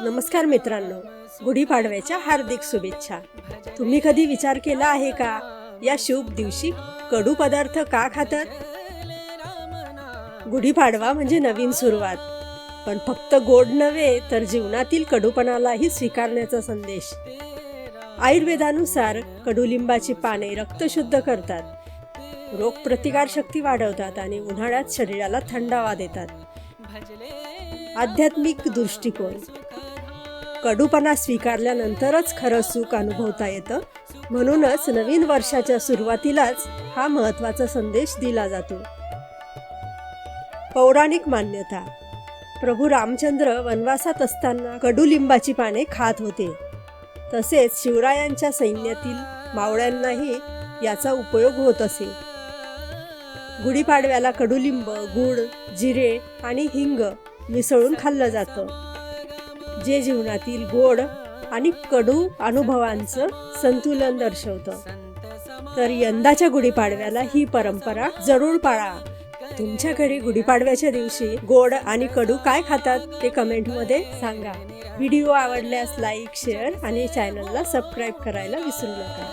नमस्कार मित्रांनो. गुढीपाडव्याच्या हार्दिक शुभेच्छा. तुम्ही कधी विचार केला आहे का? या शुभ दिवशी कडू पदार्थ का खातात? गुढीपाडवा म्हणजे नवीन सुरुवात. पण फक्त गोड नव्हे तर जीवनातील कडूपणालाही स्वीकारण्याचा संदेश. आयुर्वेदानुसार कडुलिंबाची पाने रक्तशुद्ध करतात. रोगप्रतिकारशक्ती शक्ती वाढवतात आणि उन्हाळ्यात शरीराला थंडावा देतात. आध्यात्मिक दृष्टिकोन. कडूपणा स्वीकारल्यानंतरच खरं सुख अनुभवता येतं. म्हणूनच नवीन वर्षाच्या सुरुवातीलाच हा महत्त्वाचा संदेश दिला जातो. पौराणिक मान्यता. प्रभू रामचंद्र वनवासात असताना कडुलिंबाची पाने खात होते. तसेच शिवरायांच्या सैन्यातील मावळ्यांनाही याचा उपयोग होत असे. गुढीपाडव्याला कडुलिंब गुड जिरे आणि हिंग मिसळून खाल्लं जातं. जे जीवनातील गोड आणि कडू अनुभवांचं संतुलन दर्शवतं. तर यंदाच्या गुढीपाडव्याला ही परंपरा जरूर पाळा. तुमच्या घरी गुढीपाडव्याच्या दिवशी गोड आणि कडू काय खातात ते कमेंटमध्ये सांगा. व्हिडिओ आवडल्यास लाईक शेअर आणि चॅनलला सबस्क्राईब करायला विसरू नका.